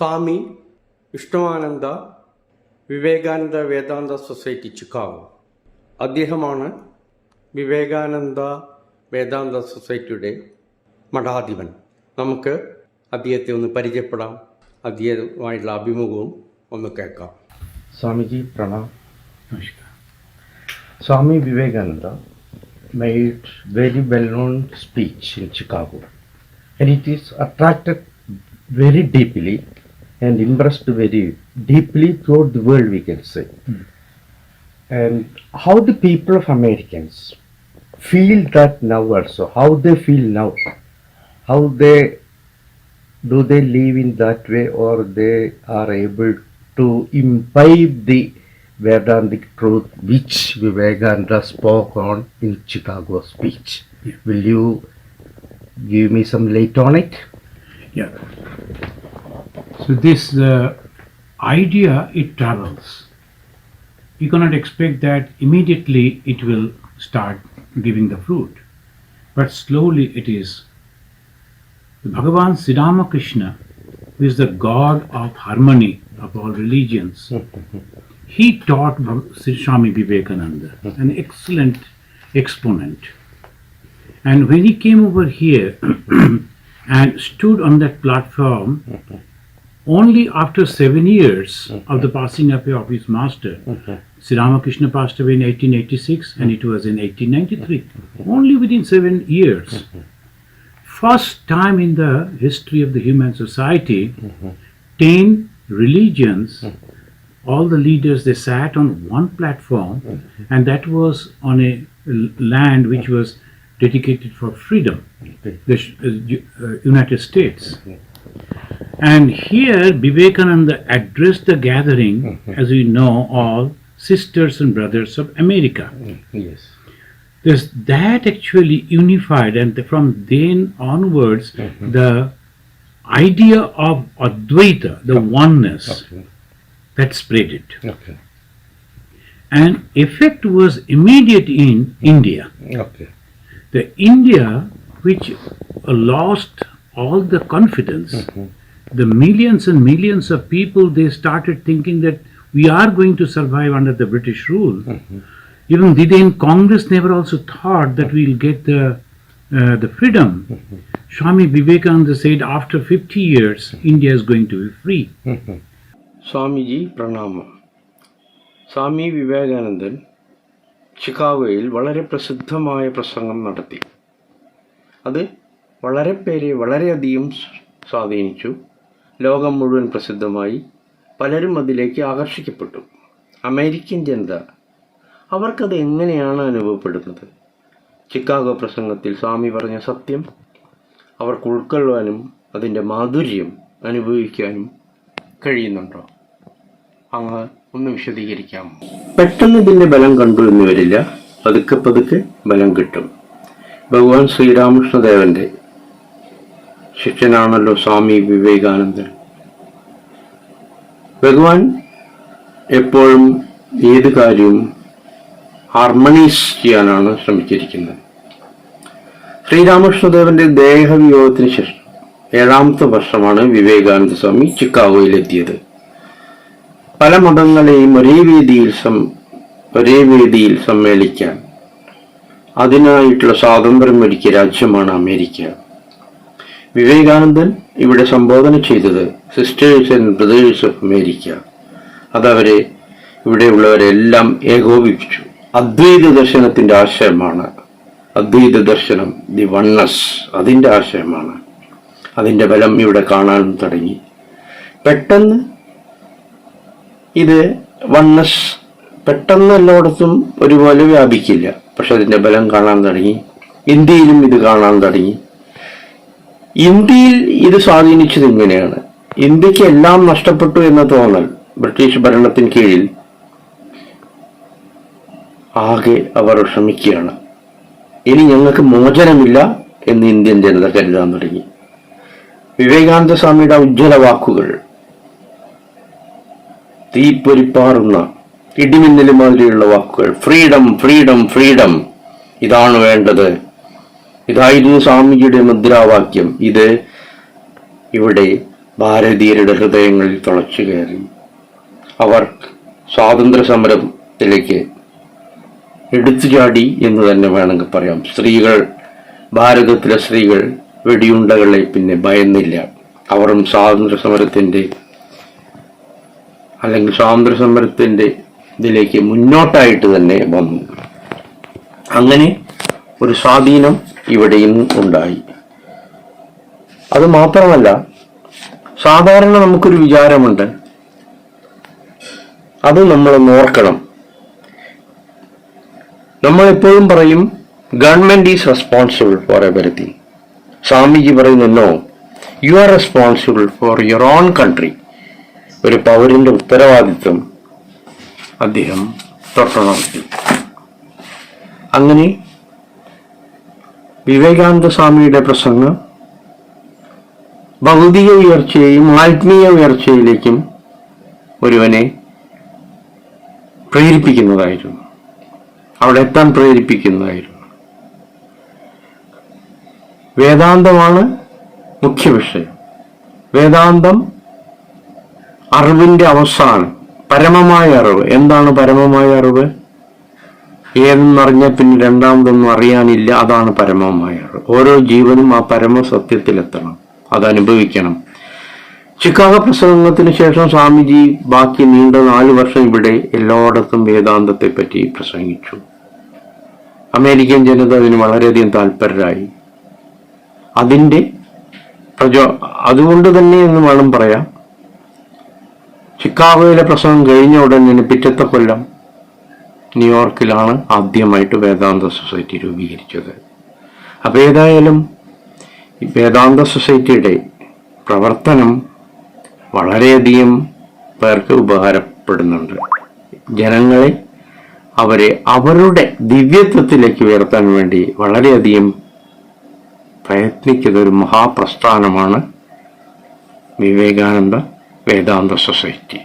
Swami Vishnuvananda Vivekananda Vedanta society Chicago. അദ്ദേഹമാണ് വിവേകാനന്ദ വേദാന്ത സൊസൈറ്റിയുടെ മഠാധിപൻ. നമുക്ക് അദ്ദേഹത്തെ ഒന്ന് പരിചയപ്പെടാം. അദ്ദേഹവുമായിട്ടുള്ള അഭിമുഖവും ഒന്ന് കേൾക്കാം. Swamiji Pranam. Swami Vivekananda made very well-known speech in Chicago, and it is attracted very deeply and impressed very deeply throughout the world, we can say. Hmm. And how the people of Americans feel that now also, how they feel now, how they do they live in that way or they are able to imbibe the Vedantic truth which Vivekananda spoke on in Chicago speech. Will you give me some light on it? Yeah. So this uh, idea it travels. You cannot expect that immediately it will start giving the fruit, but slowly it is. Bhagavan Sri Ramakrishna, who is the God of harmony of all religions, he taught Sri Swami Vivekananda, an excellent exponent. And when he came over here and stood on that platform, only after seven years of the mm-hmm. passing away of his master, mm-hmm. Sri Ramakrishna passed away in 1886 and it was in 1893. Mm-hmm. Only within seven years. First time in the history of the human society, ten religions, all the leaders they sat on one platform, and that was on a land which was dedicated for freedom, the uh, United States. And here Vivekananda addressed the gathering, mm-hmm. as we know, all sisters and brothers of America. Mm-hmm. Yes. This, that actually unified, and from then onwards, mm-hmm. the idea of Advaita, the oneness, Okay. that spread it. Okay. And effect was immediate in India. Okay. The India, which lost all the confidence, the millions and millions of people, they started thinking that we are going to survive under the British rule. Even the then Congress never also thought that we'll get the uh, the freedom. Swami Vivekananda said, after 50 years, India is going to be free. Swamiji പ്രണാമം സ്വാമി വിവേകാനന്ദൻ ചിക്കാഗോയിൽ വളരെ പ്രസിദ്ധമായ പ്രസംഗം നടത്തി അത് വളരെ പേരെ വളരെയധികം സ് സ്വാധീനിച്ചു ലോകം മുഴുവൻ പ്രസിദ്ധമായി പലരും അതിലേക്ക് ആകർഷിക്കപ്പെട്ടു. അമേരിക്കൻ ജനത അവർക്കത് എങ്ങനെയാണ് അനുഭവപ്പെടുന്നത്? ചിക്കാഗോ പ്രസംഗത്തിൽ സ്വാമി പറഞ്ഞ സത്യം അവർക്ക് ഉൾക്കൊള്ളുവാനും അതിന്റെ മാധുര്യം അനുഭവിക്കാനും കഴിയുന്നുണ്ടോ? അങ്ങ് ഒന്ന് വിശദീകരിക്കാം. പെട്ടെന്ന് ഇതിന്റെ ബലം കണ്ടു എന്ന് വരില്ല. പതുക്കെ പതുക്കെ ബലം കിട്ടും. ഭഗവാൻ ശ്രീരാമകൃഷ്ണദേവന്റെ ശിഷ്യനാണല്ലോ സ്വാമി വിവേകാനന്ദൻ. ഭഗവാൻ എപ്പോഴും ഏത് കാര്യവും ഹാർമണൈസ് ചെയ്യാനാണ് ശ്രമിച്ചിരിക്കുന്നത്. ശ്രീരാമകൃഷ്ണദേവന്റെ ദേഹവിയോഗത്തിന് ശേഷം ഏഴാമത്തെ വർഷമാണ് വിവേകാനന്ദ സ്വാമി ചിക്കാഗോയിലെത്തിയത്. പല മതങ്ങളെയും ഒരേ വേദിയിൽ സം ഒരേ വേദിയിൽ സമ്മേളിക്കാൻ അതിനായിട്ടുള്ള സ്വാതന്ത്ര്യം ഒരുക്കിയ രാജ്യമാണ് അമേരിക്ക. വിവേകാനന്ദൻ ഇവിടെ സംബോധന ചെയ്തത് sisters and brothers of America അതവരെ ഇവിടെയുള്ളവരെല്ലാം ഏകോപിപ്പിച്ചു. അദ്വൈത ദർശനത്തിന്റെ ആശയമാണ്. അദ്വൈത ദർശനം ദി വണ്ണസ് അതിന്റെ ആശയമാണ്. അതിന്റെ ബലം ഇവിടെ കാണാൻ തുടങ്ങി. പെട്ടെന്ന് ഇത് വണ്ണസ് പെട്ടെന്ന് എല്ലായിടത്തും ഒരുപോലെ വ്യാപിക്കില്ല. പക്ഷെ അതിന്റെ ബലം കാണാൻ തുടങ്ങി. ഇന്ത്യയിലും ഇത് കാണാൻ തുടങ്ങി. ഇന്ത്യയിൽ ഇത് സ്വാധീനിച്ചത് ഇങ്ങനെയാണ്. ഇന്ത്യയ്ക്ക് എല്ലാം നഷ്ടപ്പെട്ടു എന്ന തോന്നൽ ബ്രിട്ടീഷ് ഭരണത്തിന് കീഴിൽ ആകെ അവർ വിഷമിക്കുകയാണ് ഇനി ഞങ്ങൾക്ക് മോചനമില്ല എന്ന് ഇന്ത്യൻ ജനത കരുതാൻ തുടങ്ങി. വിവേകാനന്ദ സ്വാമിയുടെ ഉജ്ജ്വല വാക്കുകൾ തീപ്പൊരിപ്പാറുന്ന ഇടിമിന്നൽ മാതിരിയുള്ള വാക്കുകൾ ഫ്രീഡം ഫ്രീഡം ഫ്രീഡം ഇതാണ് വേണ്ടത്. ഇതായിരുന്നു സ്വാമിജിയുടെ മുദ്രാവാക്യം. ഇത് ഇവിടെ ഭാരതീയരുടെ ഹൃദയങ്ങളിൽ തുളച്ചു കയറി. അവർ സ്വാതന്ത്ര്യ സമരത്തിലേക്ക് എടുത്തു ചാടി എന്ന് തന്നെ വേണമെങ്കിൽ പറയാം. സ്ത്രീകൾ ഭാരതത്തിലെ സ്ത്രീകൾ വെടിയുണ്ടകളെ പിന്നെ ഭയന്നില്ല. അവരും സ്വാതന്ത്ര്യ സമരത്തിന്റെ അല്ലെങ്കിൽ സ്വാതന്ത്ര്യ സമരത്തിന്റെ ഇതിലേക്ക് മുന്നോട്ടായിട്ട് തന്നെ വന്നു. അങ്ങനെ ഒരു സ്വാധീനം ഇവിടെയും ഉണ്ടായി. അത് മാത്രമല്ല സാധാരണ നമുക്കൊരു വിചാരമുണ്ട്. അത് നമ്മൾ ഓർക്കണം. നമ്മൾ എപ്പോഴും പറയും government is responsible for everything Swamiji പറയുന്നു you are responsible for your own country ഒരു പൗരന്റെ ഉത്തരവാദിത്വം അദ്ദേഹം തൊട്ടുണർത്തി അങ്ങനെ വിവേകാനന്ദ സ്വാമിയുടെ പ്രസംഗം ഭൗതിക ഉയർച്ചയെയും ആത്മീയ ഉയർച്ചയിലേക്കും ഒരുവനെ പ്രേരിപ്പിക്കുന്നതായിരുന്നു. അവിടെ എത്താൻ പ്രേരിപ്പിക്കുന്നതായിരുന്നു. വേദാന്തമാണ് മുഖ്യ വിഷയം. വേദാന്തം അറിവിന്റെ അവസാനം പരമമായ അറിവ്. എന്താണ് പരമമായ അറിവ്? ഏതെന്നറിഞ്ഞാൽ പിന്നെ രണ്ടാമതൊന്നും അറിയാനില്ല. അതാണ് പരമമായ ഓരോ ജീവനും ആ പരമ സത്യത്തിലെത്തണം അത് അനുഭവിക്കണം ചിക്കാഗോ പ്രസംഗത്തിന് ശേഷം സ്വാമിജി ബാക്കി നീണ്ട നാല് വർഷം ഇവിടെ എല്ലായിടത്തും വേദാന്തത്തെ പറ്റി പ്രസംഗിച്ചു. അമേരിക്കൻ ജനത അതിന് വളരെയധികം താല്പര്യരായി അതിന്റെ പ്രചോ അതുകൊണ്ട് തന്നെ എന്ന് വേണം പറയാം ചിക്കാഗോയിലെ പ്രസംഗം കഴിഞ്ഞ ഉടൻ തന്നെ പിറ്റത്തെ കൊല്ലം ന്യൂയോർക്കിലാണ് ആദ്യമായിട്ട് വേദാന്ത സൊസൈറ്റി രൂപീകരിച്ചത്. അപ്പോൾ ഏതായാലും വേദാന്ത സൊസൈറ്റിയുടെ പ്രവർത്തനം വളരെയധികം പേർക്ക് ഉപകാരപ്പെടുന്നുണ്ട്. ജനങ്ങളെ അവരെ അവരുടെ ദിവ്യത്വത്തിലേക്ക് ഉയർത്താൻ വേണ്ടി വളരെയധികം പ്രയത്നിക്കുന്ന ഒരു മഹാപ്രസ്ഥാനമാണ് വിവേകാനന്ദ വേദാന്ത സൊസൈറ്റി.